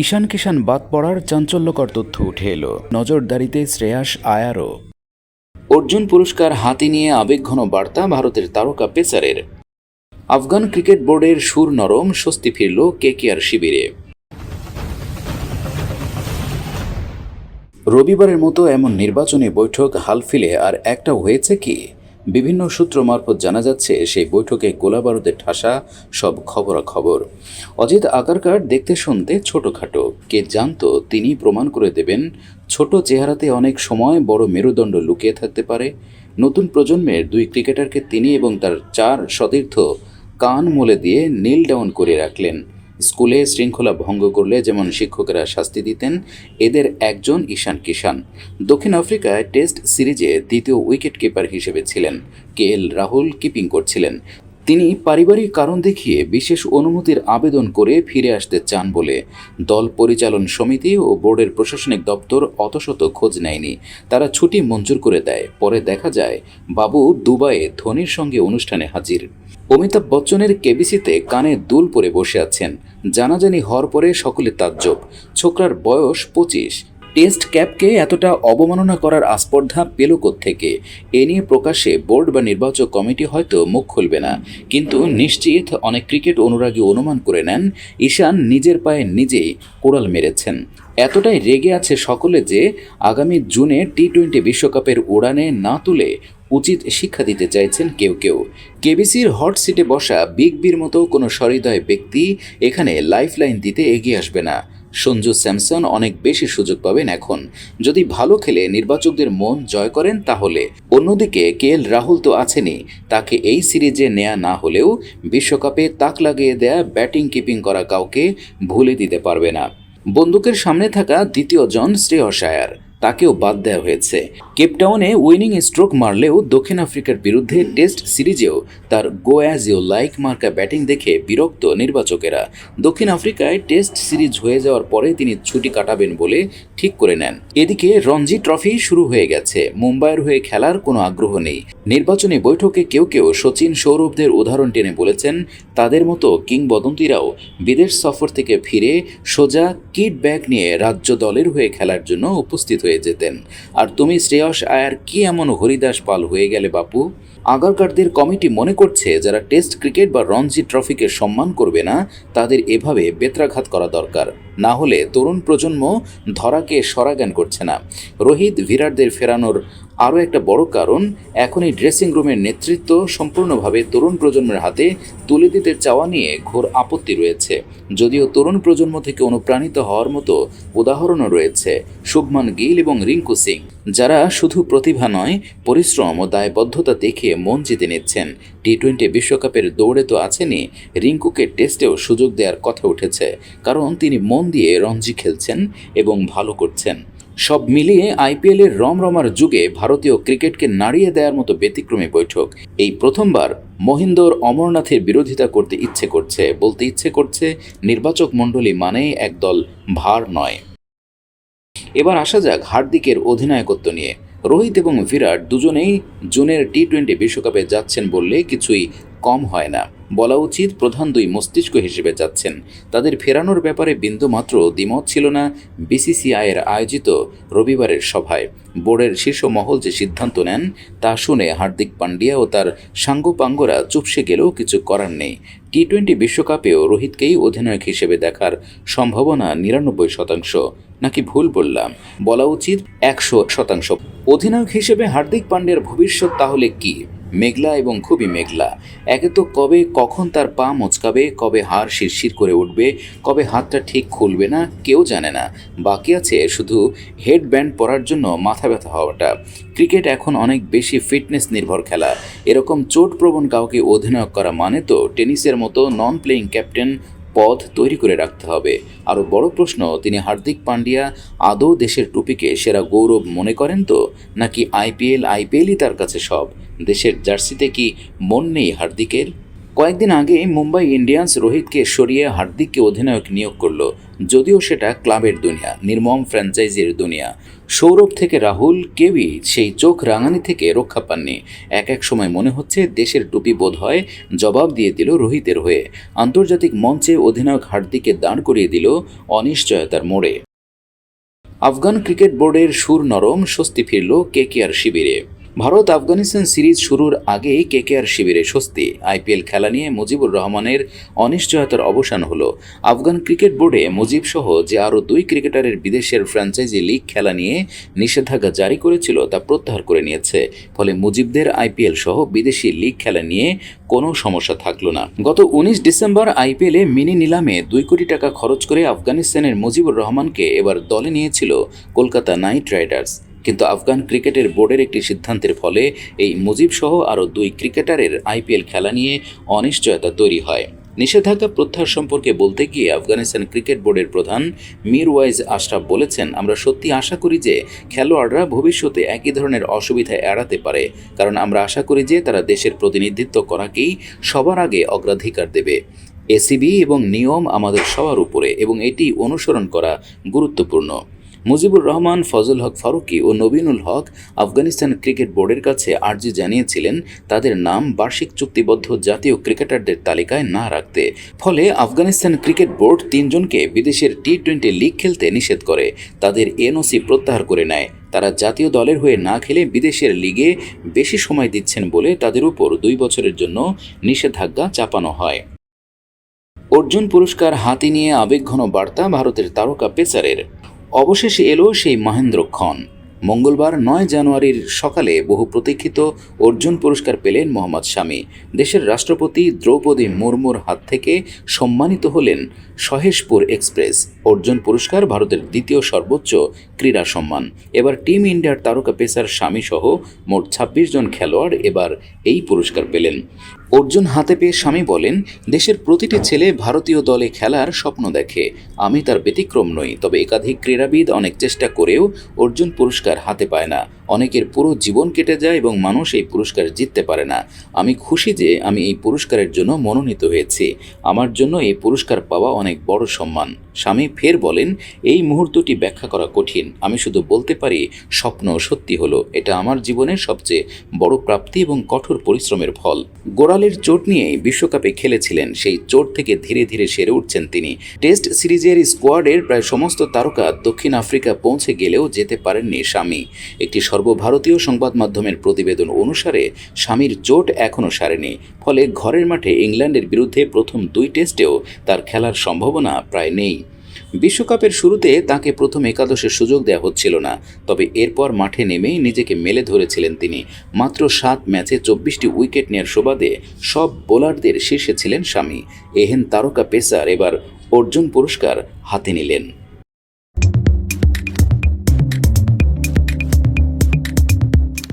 ঈশান কিষান বাদ পড়ার চাঞ্চল্যকর তথ্য উঠে এলো। নজরদারিতে শ্রেয়াস আয়ারও। অর্জুন পুরস্কার হাতে নিয়ে আবেগঘন বার্তা ভারতের তারকা পেসারের। আফগান ক্রিকেট বোর্ডের সুর নরম, স্বস্তি ফিরল কেকেআর শিবিরে। রবিবারের মতো এমন নির্বাচনী বৈঠক হালফিলে আর একটা হয়েছে কি? বিভিন্ন সূত্র মারফত জানা যাচ্ছে, সেই বৈঠকে গোলাবারুদের ঠাসা সব খবরাখবর। অজিত আকারকার দেখতে শুনতে ছোটোখাটো। কে জানতো তিনি প্রমাণ করে দেবেন, ছোট চেহারাতে অনেক সময় বড় মেরুদণ্ড লুকিয়ে থাকতে পারে। নতুন প্রজন্মের দুই ক্রিকেটারকে তিনি এবং তার চার সতীর্থ কান মলে দিয়ে নীল ডাউন করে রাখলেন। স্কুলে শৃঙ্খলা ভঙ্গ করলে যেমন শিক্ষকেরা শাস্তি দিতেন, এদের একজন ঈশান কিষান দক্ষিণ আফ্রিকায় টেস্ট সিরিজে দ্বিতীয় উইকেট কিপার হিসেবে ছিলেন কে এল রাহুল কিপিং করছিলেন। তিনি পারিবারিক কারণ দেখিয়ে বিশেষ অনুমতির আবেদন করে ফিরে আসতে চান বলে দল পরিচালন সমিতি ও বোর্ডের প্রশাসনিক দপ্তর অতশত খোঁজ নেয়নি। তারা ছুটি মঞ্জুর করে দেয়। পরে দেখা যায়, বাবু দুবাইয়ে ধোনির সঙ্গে অনুষ্ঠানে হাজির। অমিতাভ বচ্চনের কেবিসিতে কানে দুল পরে বসে আছেন। জানাজানি হওয়ার পরে সকলে তাজ্জব। ছোকরার বয়স পঁচিশ। টেস্ট ক্যাপকে এতটা অবমাননা করার আস্পর্ধা পেল থেকে এ নিয়ে প্রকাশ্যে বোর্ড বা নির্বাচক কমিটি হয়তো মুখ খুলবে না। কিন্তু নিশ্চিত অনেক ক্রিকেট অনুরাগী অনুমান করে নেন, ঈশান নিজের পায়ে নিজেই কোড়াল মেরেছেন। এতটাই রেগে আছে সকলে যে, আগামী জুনে টি টোয়েন্টি বিশ্বকাপের উড়ানে না তুলে উচিত শিক্ষা দিতে চাইছেন কেউ কেউ। কেবিসির হট সিটে বসা বিগ বির মতো কোনো সহৃদয় ব্যক্তি এখানে লাইফলাইন দিতে এগিয়ে আসবে না। সঞ্জু স্যামসন অনেক বেশি সুযোগ পাবেন এখন। যদি ভালো খেলে নির্বাচকদের মন জয় করেন তাহলে। অন্যদিকে কে এল রাহুল তো আছেনই। তাকে এই সিরিজে নেয়া না হলেও বিশ্বকাপে তাক লাগিয়ে দেয়া ব্যাটিং কিপিং করা কাউকে ভুলে দিতে পারবে না। বন্দুকের সামনে থাকা দ্বিতীয় জন শ্রেয়স আয়ার। তাকেও বাদ দেওয়া হয়েছে। কেপটাউনে উইনিং স্ট্রোক মারলেও দক্ষিণ আফ্রিকার বিরুদ্ধে টেস্ট সিরিজেও তার গো অ্যাজ ইউ লাইক মার্কা ব্যাটিং দেখে বিরক্ত নির্বাচকেরা। দক্ষিণ আফ্রিকায় টেস্ট সিরিজ হয়ে যাওয়ার পরে তিনি ছুটি কাটাবেন বলে ঠিক করে নেন। এদিকে রঞ্জি ট্রফি শুরু হয়ে গেছে। মুম্বাইয়ের হয়ে খেলার কোনো আগ্রহ নেই। নির্বাচনী বৈঠকে কেউ কেউ সচিন সৌরভদের উদাহরণ টেনে বলেছেন, তাদের মতো কিংবদন্তিরাও বিদেশ সফর থেকে ফিরে সোজা কিট ব্যাগ নিয়ে রাজ্য দলের হয়ে খেলার জন্য উপস্থিত হয়ে যেতেন। আর তুমি শ্রেয়স আয়ার কি এমন হরিদাস পাল হয়ে গেলে বাপু? আগারকারদের কমিটি মনে করছে যারা টেস্ট ক্রিকেট বা রঞ্জি ট্রফিকে সম্মান করবে না, তাদের এভাবে বেত্রাঘাত করা দরকার। না হলে তরুণ প্রজন্ম ধরাকে সরাজ্ঞান করছে না। রোহিত ভিরাটদের ফেরানোর আরও একটা বড় কারণ, এখনই ড্রেসিং রুমের নেতৃত্ব সম্পূর্ণভাবে তরুণ প্রজন্মের হাতে তুলে দিতে চাওয়া নিয়ে ঘোর আপত্তি রয়েছে। যদিও তরুণ প্রজন্ম থেকে অনুপ্রাণিত হওয়ার মতো উদাহরণও রয়েছে, শুভমান গিল এবং রিঙ্কু সিং, যারা শুধু প্রতিভা নয়, পরিশ্রম ও দায়বদ্ধতা দেখিয়ে মন জিতে নিচ্ছেন। টি টোয়েন্টি বিশ্বকাপের দৌড়ে তো আছেনই, রিঙ্কুকে টেস্টেও সুযোগ দেওয়ার কথা উঠেছে, কারণ তিনি মন দিয়ে রঞ্জি খেলছেন এবং ভালো করছেন। সব মিলিয়ে আইপিএলের রমরমার যুগে ভারতীয় ক্রিকেটকে নাড়িয়ে দেওয়ার মতো ব্যতিক্রমী বৈঠক। এই প্রথমবার মহিন্দর অমরনাথের বিরোধিতা করতে ইচ্ছে করছে। বলতে ইচ্ছে করছে, নির্বাচক মণ্ডলী মানেই একদল ভার নয়। এবার আসা যাক হার্দিকের অধিনায়কত্ব নিয়ে। রোহিত এবং বিরাট দুজনেই জুনের টি টোয়েন্টি বিশ্বকাপে যাচ্ছেন বললে কিছুই কম হয় না। বলা উচিত প্রধান দুই মস্তিষ্ক হিসেবে যাচ্ছেন। তাদের ফেরানোর ব্যাপারে বিন্দুমাত্র দ্বিমত ছিল না বিসিসিআইয়ের আয়োজিত রবিবারের সভায়। বোর্ডের শীর্ষ মহল যে সিদ্ধান্ত নেন, তা শুনে হার্দিক পান্ডিয়া ও তার সাঙ্গপাঙ্গরা চুপসে গেলেও কিছু করার নেই। টি টোয়েন্টি বিশ্বকাপেও রোহিতকেই অধিনায়ক হিসেবে দেখার সম্ভাবনা নিরানব্বই শতাংশ। নাকি ভুল বললাম? বলা উচিত একশো শতাংশ। অধিনায়ক হিসেবে হার্দিক পান্ডিয়ার ভবিষ্যৎ তাহলে কি? মেঘলা এবং খুবই মেঘলা। একে তো কবে, কখন তার পা মচকাবে, কবে হার শিরশির করে উঠবে, কবে হাতটা ঠিক খুলবে না, কেউ জানে না। বাকি আছে শুধু হেড ব্যান্ড পরার জন্য মাথা ব্যথা হওয়াটা। ক্রিকেট এখন অনেক বেশি ফিটনেস নির্ভর খেলা। এরকম চোটপ্রবণ কাউকে অধিনায়ক করা মানে তো টেনিসের মতো নন প্লেয়িং ক্যাপ্টেন পদ তৈরি করে রাখতে হবে। আরও বড় প্রশ্ন, তিনি হার্দিক পান্ডিয়া আদৌ দেশের টুপিকে সেরা গৌরব মনে করেন তো? নাকি আইপিএল, আইপিএলই তার কাছে সব? দেশের জার্সিতে কি মন নেই হার্দিকের? কয়েকদিন আগে মুম্বাই ইন্ডিয়ান্স রোহিতকে সরিয়ে হার্দিককে অধিনায়ক নিয়োগ করল। যদিও সেটা ক্লাবের দুনিয়া, নির্মম ফ্র্যাঞ্চাইজির দুনিয়া। সৌরভ থেকে রাহুল, কেউই সেই চোখ রাঙানি থেকে রক্ষা পাননি। এক এক সময় মনে হচ্ছে দেশের টুপি বোধ হয় জবাব দিয়ে দিল রোহিতের হয়ে। আন্তর্জাতিক মঞ্চে অধিনায়ক হার্দিককে দাঁড় করিয়ে দিল অনিশ্চয়তার মোড়ে। আফগান ক্রিকেট বোর্ডের সুর নরম, স্বস্তি ফিরল কেকেআর শিবিরে। ভারত আফগানিস্তান সিরিজ শুরুর আগেই কেকেআর শিবিরে স্বস্তি। আইপিএল খেলা নিয়ে মুজিবুর রহমানের অনিশ্চয়তার অবসান হলো। আফগান ক্রিকেট বোর্ডে মুজিব সহ যে আরও দুই ক্রিকেটারের বিদেশের ফ্র্যাঞ্চাইজি লিগ খেলা নিয়ে নিষেধাজ্ঞা জারি করেছিল, তা প্রত্যাহার করে নিয়েছে। ফলে মুজিবদের আইপিএল সহ বিদেশি লিগ খেলা নিয়ে কোনো সমস্যা থাকল না। গত উনিশ ডিসেম্বর আইপিএলে মিনি নিলামে দুই কোটি টাকা খরচ করে আফগানিস্তানের মুজিবুর রহমানকে এবার দলে নিয়েছিল কলকাতা নাইট রাইডার্স। কিন্তু আফগান ক্রিকেটের বোর্ডের একটি সিদ্ধান্তের ফলে এই মুজিব সহ আরও দুই ক্রিকেটারের আইপিএল খেলা নিয়ে অনিশ্চয়তা তৈরি হয়। নিষেধাজ্ঞা প্রত্যাহার সম্পর্কে বলতে গিয়ে আফগানিস্তান ক্রিকেট বোর্ডের প্রধান মির ওয়াইজ আশরাফ বলেছেন, আমরা সত্যি আশা করি যে খেলোয়াড়রা ভবিষ্যতে একই ধরনের অসুবিধা এড়াতে পারে, কারণ আমরা আশা করি যে তারা দেশের প্রতিনিধিত্ব করাকেই সবার আগে অগ্রাধিকার দেবে। এসিবি এবং নিয়ম আমাদের সবার উপরে এবং এটি অনুসরণ করা গুরুত্বপূর্ণ। মুজিবুর রহমান, ফজল হক ফারুকি ও নবীনুল হক আফগানিস্তান ক্রিকেট বোর্ডের কাছে আর্জি জানিয়েছিলেন তাদের নাম বার্ষিক চুক্তিবদ্ধ জাতীয় ক্রিকেটারদের তালিকায় না রাখতে। ফলে আফগানিস্তান ক্রিকেট বোর্ড তিনজনকে বিদেশের টি টোয়েন্টি লিগ খেলতে নিষেধ করে। তাদের এনওসি প্রত্যাহার করে নেয়। তারা জাতীয় দলের হয়ে না খেলে বিদেশের লিগে বেশি সময় দিচ্ছেন বলে তাদের উপর দুই বছরের জন্য নিষেধাজ্ঞা চাপানো হয়। অর্জুন পুরস্কার হাতে নিয়ে আবেগঘন বার্তা ভারতের তারকা পেসারের। অবশেষে এলো সেই মহেন্দ্রক্ষণ। মঙ্গলবার নয় জানুয়ারির সকালে বহু প্রতীক্ষিত অর্জুন পুরস্কার পেলেন মোহাম্মদ স্বামী দেশের রাষ্ট্রপতি দ্রৌপদী মুর্মুর হাত থেকে সম্মানিত হলেন সহেশপুর এক্সপ্রেস। অর্জুন পুরস্কার ভারতের দ্বিতীয় সর্বোচ্চ ক্রীড়া সম্মান। এবার টিম ইন্ডিয়ার তারকা পেসার স্বামী সহ মোট ছাব্বিশ জন খেলোয়াড় এবার এই পুরস্কার পেলেন। অর্জুন হাতে পেয়ে স্বামী বলেন, দেশের প্রতিটি ছেলে ভারতীয় দলে খেলার স্বপ্ন দেখে। আমি তার ব্যতিক্রম নই, তবে একাধিক ক্রীড়াবিদ অনেক চেষ্টা করেও অর্জুন পুরস্কার হাতে পায় না অনেকের পুরো জীবন কেটে যায় এবং মানুষ এই পুরস্কার জিততে পারে না। আমি খুশি যে আমি এই পুরস্কারের জন্য মনোনীত হয়েছি। আমার জন্য এই পুরস্কার পাওয়া অনেক বড় সম্মান। স্বামী ফের বলেন, এই মুহূর্তটি ব্যাখ্যা করা কঠিন। আমি শুধু বলতে পারি, স্বপ্ন সত্যি হলো। এটা আমার জীবনের সবচেয়ে বড় প্রাপ্তি এবং কঠোর পরিশ্রমের ফল। গোড়ালের চোট নিয়েই বিশ্বকাপে খেলেছিলেন। সেই চোট থেকে ধীরে ধীরে সেরে উঠছেন তিনি। টেস্ট সিরিজের স্কোয়াডের প্রায় সমস্ত তারকা দক্ষিণ আফ্রিকা পৌঁছে গেলেও যেতে পারেননি স্বামী। একটি সর্বভারতীয় সংবাদ মাধ্যমের প্রতিবেদন অনুসারে, স্বামীর চোট এখনও সারেনি। ফলে ঘরের মাঠে ইংল্যান্ডের বিরুদ্ধে প্রথম দুই টেস্টেও তার খেলার সম্ভাবনা প্রায় নেই। বিশ্বকাপের শুরুতে তাকে প্রথম একাদশের সুযোগ দেওয়া হচ্ছিল না, তবে এরপর মাঠে নেমেই নিজেকে মেলে ধরেছিলেন তিনি। মাত্র সাত ম্যাচে চব্বিশটি উইকেট নেওয়ার সুবাদে সব বোলারদের শীর্ষে ছিলেন স্বামী। এহেন তারকা পেসার এবার অর্জুন পুরস্কার হাতে নিলেন।